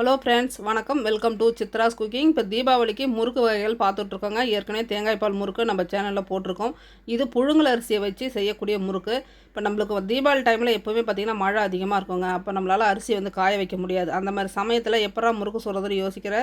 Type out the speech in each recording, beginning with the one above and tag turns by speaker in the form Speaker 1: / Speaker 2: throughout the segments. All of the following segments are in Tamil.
Speaker 1: ஹலோ ஃப்ரெண்ட்ஸ் வணக்கம். வெல்கம் டு சித்ராஸ் குக்கிங் இப்போ தீபாவளிக்கு முறுக்கு வகைகள் பார்த்துட்ருக்கோங்க. ஏற்கனவே தேங்காய் பால் முறுக்கு நம்ம சேனலில் போட்டிருக்கோம். இது புழுங்கல் அரிசியை வச்சு செய்யக்கூடிய முறுக்கு. இப்போ நம்மளுக்கு தீபாவளி டைமில் எப்போவுமே பார்த்திங்கன்னா மழை அதிகமாக இருக்குங்க. அப்போ நம்மளால் அரிசி வந்து காய வைக்க முடியாது. அந்த மாதிரி சமயத்தில் எப்பரா முறுக்கு சொல்கிறதுன்னு யோசிக்கிற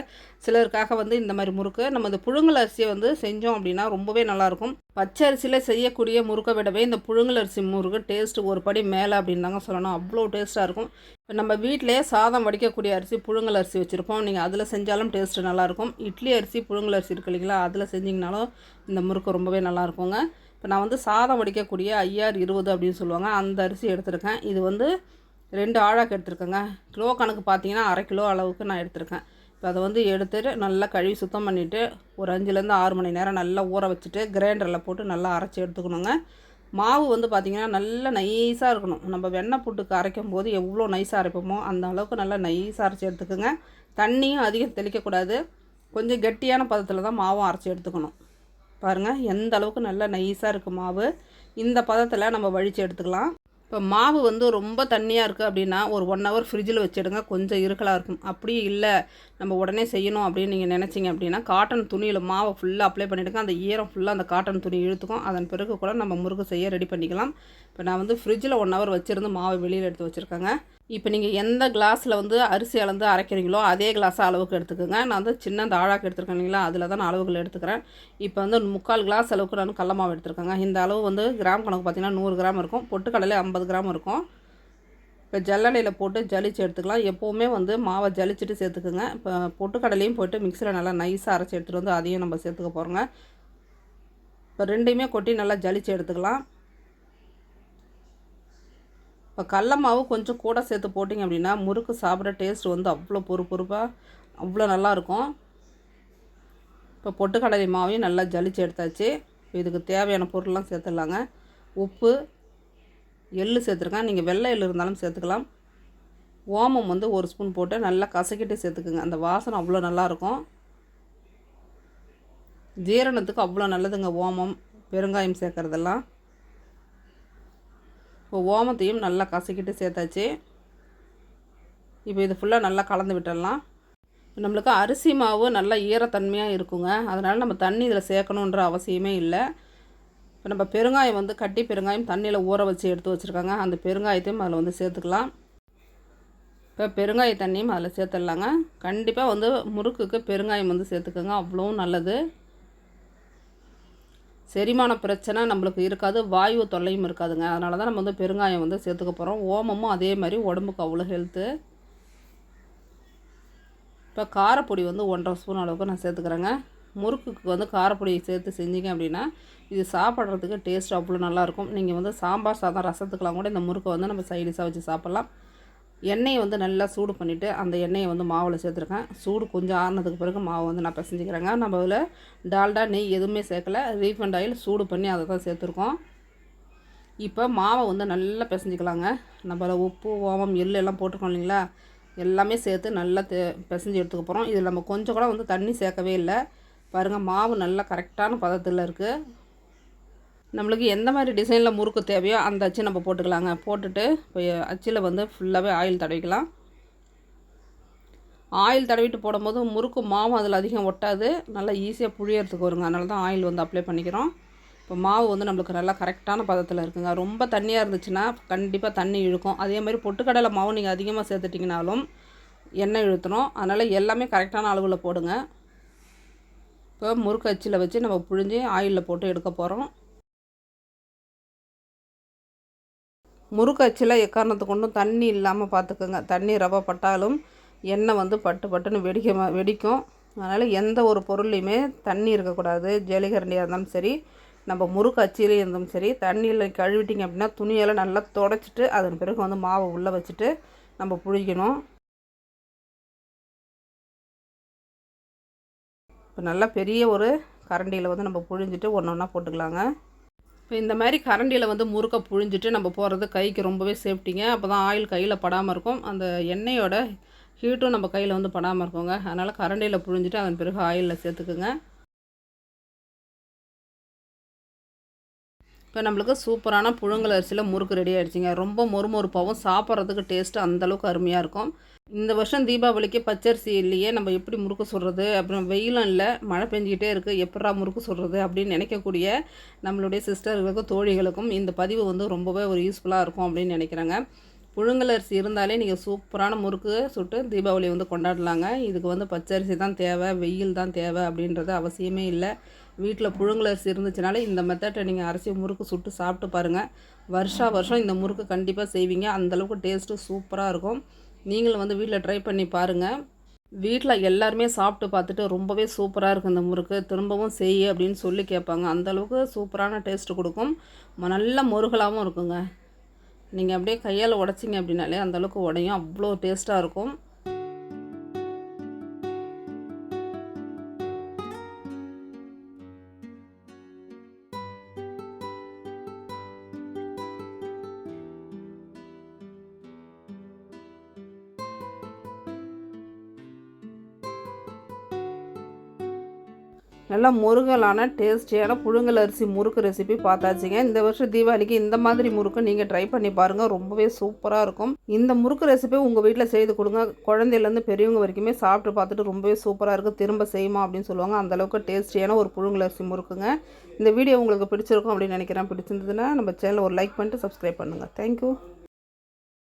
Speaker 1: சிலருக்காக வந்து இந்த மாதிரி முறுக்கு. நம்ம இந்த புழுங்கல் அரிசியை வந்து செஞ்சோம் அப்படின்னா ரொம்பவே நல்லாயிருக்கும். பச்சை அரிசியில் செய்யக்கூடிய முறுக்கை விடவே இந்த புழுங்கல் அரிசி முறுக்கு டேஸ்ட்டு ஒரு படி மேலே அப்படின்னு தாங்க சொல்லணும். அவ்வளோ டேஸ்ட்டாக இருக்கும். இப்போ நம்ம வீட்டிலே சாதம் வடிக்கக்கூடிய அரிசி புழுங்கல் அரிசி வச்சுருப்போம். நீங்கள் அதில் செஞ்சாலும் டேஸ்ட்டு நல்லாயிருக்கும். இட்லி அரிசி புழுங்கல் அரிசி இருக்கு இல்லைங்களா? அதில் செஞ்சிங்கனாலும் இந்த முறுக்கு ரொம்பவே நல்லாயிருக்குங்க. இப்போ நான் வந்து சாதம் வடிக்கக்கூடிய ஐஆர் இருபது அப்படின்னு சொல்லுவாங்க. அந்த அரிசி எடுத்திருக்கேன். இது வந்து ரெண்டு ஆழாக்கு எடுத்திருக்கேங்க. கிலோ கணக்கு பார்த்தீங்கன்னா அரை கிலோ அளவுக்கு நான் எடுத்திருக்கேன். இப்போ அதை வந்து எடுத்துட்டு நல்லா கழுவி சுத்தம் பண்ணிவிட்டு ஒரு அஞ்சுலேருந்து ஆறு மணி நேரம் நல்லா ஊற வச்சுட்டு கிரைண்டரில் போட்டு நல்லா அரைச்சி எடுத்துக்கணுங்க. மாவு வந்து பார்த்திங்கன்னா நல்லா நைஸாக இருக்கணும். நம்ம வெண்ணெய் புட்டுக்கு அரைக்கும் போது எவ்வளோ நைஸாக அரைப்போமோ அந்த அளவுக்கு நல்லா நைஸாக அரைச்சி எடுத்துக்கோங்க. தண்ணியும் அதிகம் தெளிக்கக்கூடாது கொஞ்சம் கெட்டியான பதத்தில் தான் மாவும் அரைச்சி எடுத்துக்கணும். பாருங்கள் எந்த அளவுக்கு நல்லா நைஸாக இருக்குது மாவு. இந்த பதத்தில் நம்ம வழித்து எடுத்துக்கலாம். இப்போ மாவு வந்து ரொம்ப தண்ணியாக இருக்குது அப்படின்னா ஒரு ஒன் ஹவர் ஃப்ரிட்ஜில் வச்சுடுங்க. கொஞ்சம் இருக்கலாக இருக்கும். அப்படியே இல்லை. நம்ம உடனே செய்யணும் அப்படின்னு நீங்கள் நினச்சிங்க அப்படின்னா காட்டன் துணியில் மாவை ஃபுல்லாக அப்ளை பண்ணிவிடுங்க அந்த ஈரம் ஃபுல்லாக அந்த காட்டன் துணி இழுத்துக்கும். அதன் பிறகு கூட நம்ம முறுக்கு செய்ய ரெடி பண்ணிக்கலாம். இப்போ நான் வந்து ஃப்ரிட்ஜில் ஒன் ஹவர் வச்சுருந்து மாவை வெளியில் எடுத்து வச்சுருக்கேங்க. இப்போ நீங்கள் எந்த கிளாஸில் வந்து அரிசி அளந்து அரைக்கிறீங்களோ அதே கிளாஸை அளவுக்கு எடுத்துக்கோங்க. நான் வந்து சின்ன இந்த ஆழாக்கு எடுத்துருக்கேன் இல்லைங்களா? அதில் தான் நான் அளவுகள் எடுத்துக்கிறேன். இப்போ வந்து முக்கால் கிளாஸ் அளவுக்கு நான் கடல மாவு எடுத்துருக்கேங்க. இந்த அளவு வந்து கிராம் கணக்கு பார்த்திங்கன்னா நூறு கிராம் இருக்கும். பொட்டுக்கடலை ஐம்பது கிராம் இருக்கும். இப்போ ஜல்லடையில் போட்டு ஜலிச்சு எடுத்துக்கலாம். எப்போவுமே வந்து மாவை ஜலிச்சுட்டு சேர்த்துக்குங்க. இப்போ பொட்டுக்கடலையும் போய்ட்டு மிக்சியில் நல்லா நைஸாக அரைச்சி எடுத்துகிட்டு வந்து அதையும் நம்ம சேர்த்துக்க போகிறோங்க இப்போ ரெண்டையுமே கொட்டி நல்லா ஜலிச்சு எடுத்துக்கலாம். இப்போ கடல மாவு கொஞ்சம் கூட சேர்த்து போட்டிங்க அப்படின்னா முறுக்கு சாப்பிட்ற டேஸ்ட் வந்து அவ்வளோ பொறு பொறுப்பாக அவ்வளோ நல்லாயிருக்கும். இப்போ பொட்டுக்கடலை மாவையும் நல்லா ஜலிச்சு எடுத்தாச்சு. இதுக்கு தேவையான பொருள்லாம் சேர்த்துடலாங்க. உப்பு எள்ளு சேர்த்துருக்கேன். நீங்கள் வெள்ளை எள்ளு இருந்தாலும் சேர்த்துக்கலாம். ஓமம் வந்து ஒரு ஸ்பூன் போட்டு நல்லா கசக்கிட்டு சேர்த்துக்குங்க. அந்த வாசனை அவ்வளோ நல்லாயிருக்கும். ஜீரணத்துக்கு அவ்வளோ நல்லதுங்க ஓமம் பெருங்காயம் சேர்க்குறதெல்லாம். இப்போ ஓமத்தையும் நல்லா கசக்கிட்டு சேர்த்தாச்சு. இப்போ இது ஃபுல்லாக நல்லா கலந்து விட்டுடலாம். நம்மளுக்கு அரிசி மாவு நல்லா ஈரத்தன்மையாக இருக்குங்க. அதனால் நம்ம தண்ணி இதில் சேர்க்கணுன்ற அவசியமே இல்லை. இப்போ நம்ம பெருங்காயம் வந்து கட்டி பெருங்காயம் தண்ணியில் ஊற வச்சு எடுத்து வச்சுருக்காங்க. அந்த பெருங்காயத்தையும் அதில் வந்து சேர்த்துக்கலாம். இப்போ பெருங்காய தண்ணியும் அதில் சேர்த்துடலாங்க. கண்டிப்பாக வந்து முறுக்குக்கு பெருங்காயம் வந்து சேர்த்துக்கோங்க. அவ்வளோ நல்லது. செரிமான பிரச்சனை நம்மளுக்கு இருக்காது வாயு தொல்லையும் இருக்காதுங்க. அதனால தான் நம்ம வந்து பெருங்காயம் வந்து சேர்த்துக்க போகிறோம் ஓமமும் அதே மாதிரி உடம்புக்கு அவ்வளோ ஹெல்த்து இப்போ காரப்பொடி வந்து ஒன்றரை ஸ்பூன் அளவுக்கு நான் சேர்த்துக்கிறேங்க. முறுக்குக்கு வந்து காரப்பொடியை சேர்த்து செஞ்சீங்க அப்படின்னா இது சாப்பிட்றதுக்கு டேஸ்ட் அவ்வளோ நல்லாயிருக்கும் நீங்கள் வந்து சாம்பார் சாதம் ரசத்துக்கெலாம் கூட இந்த முறுக்கை வந்து நம்ம சைடிஷாக வச்சு சாப்பிட்லாம். எண்ணெயை வந்து நல்லா சூடு பண்ணிவிட்டு அந்த எண்ணெயை வந்து மாவில் சேர்த்துருக்கேன். சூடு கொஞ்சம் ஆறினதுக்கு பிறகு மாவு வந்து நான் பிசைஞ்சிக்கிறேங்க. நம்ம அதில் டால்டா நெய் எதுவுமே சேர்க்கல. ரீஃபண்ட் ஆயில் சூடு பண்ணி அதை தான் சேர்த்துருக்கோம். இப்போ மாவை வந்து நல்லா பிசைஞ்சிக்கலாங்க. நம்ம உப்பு ஓமம் எள் எல்லாம் போட்டிருக்கோம் இல்லைங்களா? எல்லாமே சேர்த்து நல்லா தே பிசைஞ்சு எடுத்துக்க போகிறோம் இதில் நம்ம கொஞ்சம் கூட வந்து தண்ணி சேர்க்கவே இல்லை. பாருங்கள் மாவு நல்லா கரெக்டான பதத்தில் இருக்குது நம்மளுக்கு எந்த மாதிரி டிசைனில் முறுக்கு தேவையோ அந்த அச்சு நம்ம போட்டுக்கலாங்க. போட்டுட்டு அச்சில் வந்து ஃபுல்லாகவே ஆயில் தடவிக்கலாம். ஆயில் தடவிட்டு போடும்போது முறுக்கு மாவு அதில் அதிகம் ஒட்டாது. நல்லா ஈஸியாக புழியறதுக்கு வருங்க. அதனால தான் ஆயில் வந்து அப்ளை பண்ணிக்கிறோம். இப்போ மாவு வந்து நம்மளுக்கு நல்லா கரெக்டான பதத்தில் இருக்குங்க. ரொம்ப தண்ணியாக இருந்துச்சுன்னா கண்டிப்பாக தண்ணி இழுக்கும். அதே மாதிரி பொட்டுக்கடலை மாவு நீங்கள் அதிகமாக சேர்த்துட்டிங்கனாலும் எண்ணெய் இழுத்துணும் அதனால் எல்லாமே கரெக்டான அளவில் போடுங்க. இப்போ முறுக்கு அச்சில் வச்சு நம்ம புழிஞ்சு ஆயிலில் போட்டு எடுக்க போகிறோம் முறுக்கச்சில் எக்காரணத்து கொண்டும் தண்ணி இல்லாமல் பார்த்துக்கோங்க தண்ணி ரவை பட்டாலும் எண்ணெய் வந்து பட்டு பட்டுன்னு வெடிக்க வெடிக்கும். அதனால் எந்த ஒரு பொருளையுமே தண்ணி இருக்கக்கூடாது ஜலிகரண்டியாக இருந்தாலும் சரி நம்ம முறுக்கு அச்சிலையும் இருந்தாலும் சரி தண்ணியில் கழுவிட்டிங்க அப்படின்னா துணியெல்லாம் நல்லா தொடச்சிட்டு அதன் பிறகு வந்து மாவை உள்ளே வச்சுட்டு நம்ம புழிக்கணும். இப்போ நல்லா பெரிய ஒரு கரண்டியில் வந்து நம்ம புழிஞ்சிட்டு ஒன்று ஒன்றா போட்டுக்கலாங்க. இப்போ இந்த மாதிரி கரண்டியில் வந்து முறுக்கை புழிஞ்சிட்டு நம்ம போகிறது கைக்கு ரொம்பவே சேஃப்டிங்க அப்போ தான் ஆயில் கையில் படாமல் இருக்கும். அந்த எண்ணெயோட ஹீட்டும் நம்ம கையில் வந்து படாமல் இருக்குங்க. அதனால் கரண்டியில் புழிஞ்சிட்டு அதன் பிறகு ஆயிலில் சேர்த்துக்குங்க. இப்போ நம்மளுக்கு சூப்பரான புழுங்கல் அரிசியில் முறுக்கு ரெடி ஆகிடுச்சிங்க ரொம்ப மொறுமொறுப்பாகவும் சாப்பிட்றதுக்கு டேஸ்ட்டு அந்தளவுக்கு அருமையாக இருக்கும். இந்த வருஷம் தீபாவளிக்கு பச்சரிசி இல்லையே நம்ம எப்படி முறுக்கு சுடுறது? அப்புறம் வெயிலும் இல்லை மழை பெஞ்சிக்கிட்டே இருக்குது எப்படா முறுக்கு சுடுறது அப்படின்னு நினைக்கக்கூடிய நம்மளுடைய சிஸ்டர்களுக்கும் தோழிகளுக்கும் இந்த பதிவு வந்து ரொம்பவே ஒரு யூஸ்ஃபுல்லாக இருக்கும் அப்படின்னு நினைக்கிறாங்க. புழுங்கலரிசி இருந்தாலே நீங்கள் சூப்பரான முறுக்கு சுட்டு தீபாவளி வந்து கொண்டாடலாங்க. இதுக்கு வந்து பச்சரிசி தான் தேவை வெயில் தான் தேவை அப்படின்றது அவசியமே இல்லை. வீட்டில் புழுங்கலரிசி இருந்துச்சுனாலே இந்த மெத்தட்டை நீங்கள் அரிசி முறுக்கு சுட்டு சாப்பிட்டு பாருங்கள் வருஷா வருஷம் இந்த முறுக்கு கண்டிப்பாக செய்வீங்க. அந்தளவுக்கு டேஸ்ட்டு சூப்பராக இருக்கும். நீங்களும் வந்து வீட்டில் ட்ரை பண்ணி பாருங்கள் வீட்டில் எல்லாருமே சாப்பிட்டு பார்த்துட்டு ரொம்பவே சூப்பராக இருக்குது இந்த முறுக்கு. திரும்பவும் செய் அப்படின்னு சொல்லி கேட்பாங்க. அந்தளவுக்கு சூப்பரான டேஸ்ட்டு கொடுக்கும். நல்ல முருகலாகவும் இருக்குங்க. நீங்கள் அப்படியே கையால் உடச்சிங்க அப்படின்னாலே அந்தளவுக்கு உடையும். அவ்வளோ டேஸ்ட்டாக இருக்கும். நல்லா முருகலான டேஸ்டியான புழுங்கல் அரிசி முறுக்கு ரெசிபி பார்த்தாச்சுங்க. இந்த வருஷம் தீபாவளிக்கு இந்த மாதிரி முறுக்கு நீங்கள் ட்ரை பண்ணி பாருங்கள் ரொம்பவே சூப்பராக இருக்கும். இந்த முறுக்கு ரெசிபி உங்கள் வீட்டில் செய்து கொடுங்க. குழந்தையிலேருந்து பெரியவங்க வரைக்குமே சாப்பிட்டு பார்த்துட்டு ரொம்பவே சூப்பராக இருக்குது திரும்ப செய்யுமா அப்படின்னு சொல்லுவாங்க. அந்தளவுக்கு டேஸ்டியான ஒரு புழுங்கல் அரிசி முறுக்குங்க. இந்த வீடியோ உங்களுக்கு பிடிச்சிருக்கும் அப்படின்னு நினைக்கிறேன். பிடிச்சிருந்ததுன்னா நம்ம சேனலை ஒரு லைக் பண்ணிட்டு சப்ஸ்கிரைப் பண்ணுங்கள் தேங்க்யூ